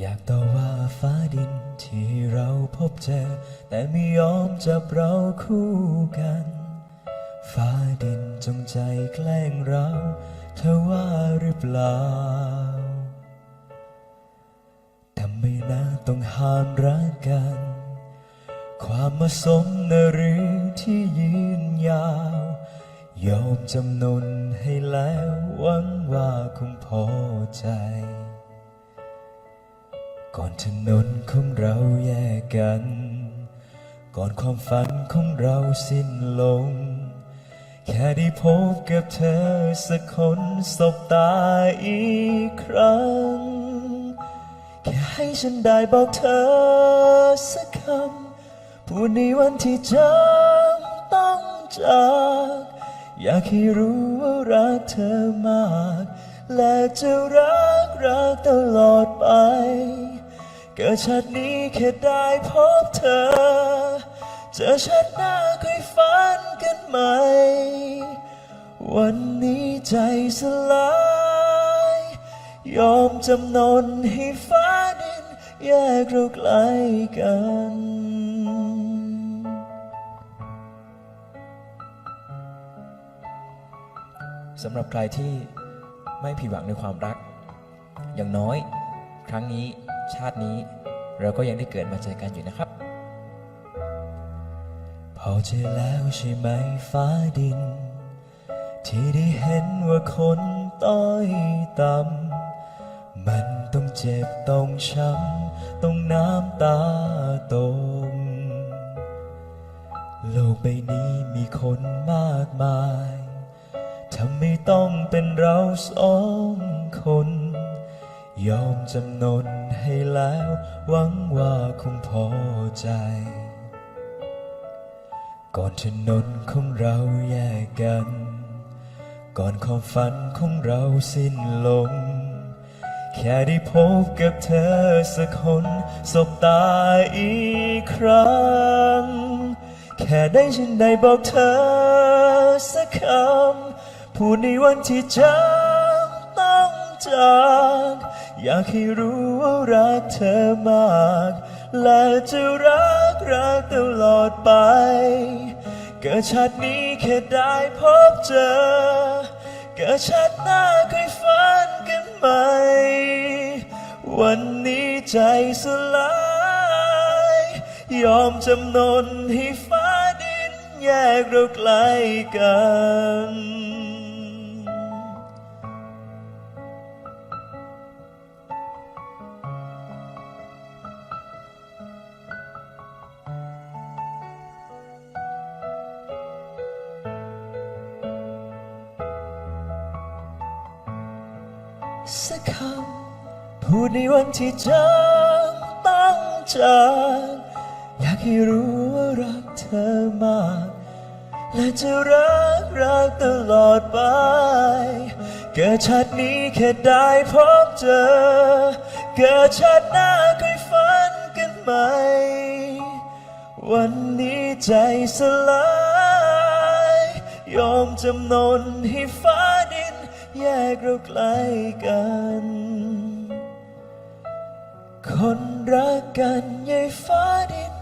อยากต่อว่าฟ้าดินที่เราพบเจอ แต่ไม่ยอมจับเราคู่กัน ฟ้าดินจงใจแกล้งเราเธอว่าหรือเปล่าทำไมนะต้องห้ามรักกัน ความมาสมนหรือที่ยืนยาว ยอมจำนนให้แล้วหวังว่าคงพอใจ ก่อนถนนของเราแยกกัน ก่อนความฝันของเราสิ้นลง แค่ได้พบกับเธอสักคนสบตาอีกครั้ง แค่ให้ฉันได้บอกเธอสักคำพูดในวันที่จำต้องจาก อยากให้รู้ว่ารักเธอมาก และจะรักรักตลอดไป เกิดชาตินี้แค่ได้พบเธอ เจอชาติหน้าค่อยฝันกันใหม่ วันนี้ใจสลาย ยอมจำนนให้ฟ้าดิน แยกเราไกลกันสำหรับใครที่ไม่ผิดหวังในความรัก อย่างน้อย ครั้งนี้ ชาตินี้เราก็ยังได้เกิดมาเจอกันอยู่นะครับ พอใจอแล้วใช่ไหมฟ้าดิน ที่ได้เห็นว่าคนต้อยต่ำมันต้องเจ็บต้องช้ำต้องน้ำตาตกโลกใบนี้มีคนมากมายทำไม่ต้องเป็นเราสองคน ยอมจำนนให้แล้ว หวังว่าคงพอใจ ก่อนถนนของเราแยกกัน ก่อนความฝันของเราสิ้นลง แค่ได้พบกับเธอสักคนสบตาอีกครั้ง แค่ได้ฉันได้บอกเธอสักคำ พูดในวันที่จอ จากอยากให้รู้ว่ารักเธอมาก และจะรักรักตลอดไป เกิดชาตินี้แค่ได้พบเจอ เกิดชาติหน้าเคยฝันกันใหม วันนี้ใจสลาย ยอมจำนนให้ฟ้าดินแยกเราไกลกัน สักคำพูดในวันที่จำต้องจากอยากให้รู้ว่ารักเธอมาก และจะรักรักตลอดไป เกิดชาตินี้แค่ได้พบเจอ เกิดชาติหน้าค่อยฝันกันใหม่วันนี้ใจสลาย ยอมจำนนให้ฟ้า แยกเราไกลกัน คนรักกันยายฟ้าดิน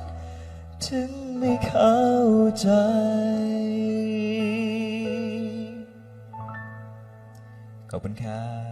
ถึงไม่เข้าใจ ขอบคุณครับ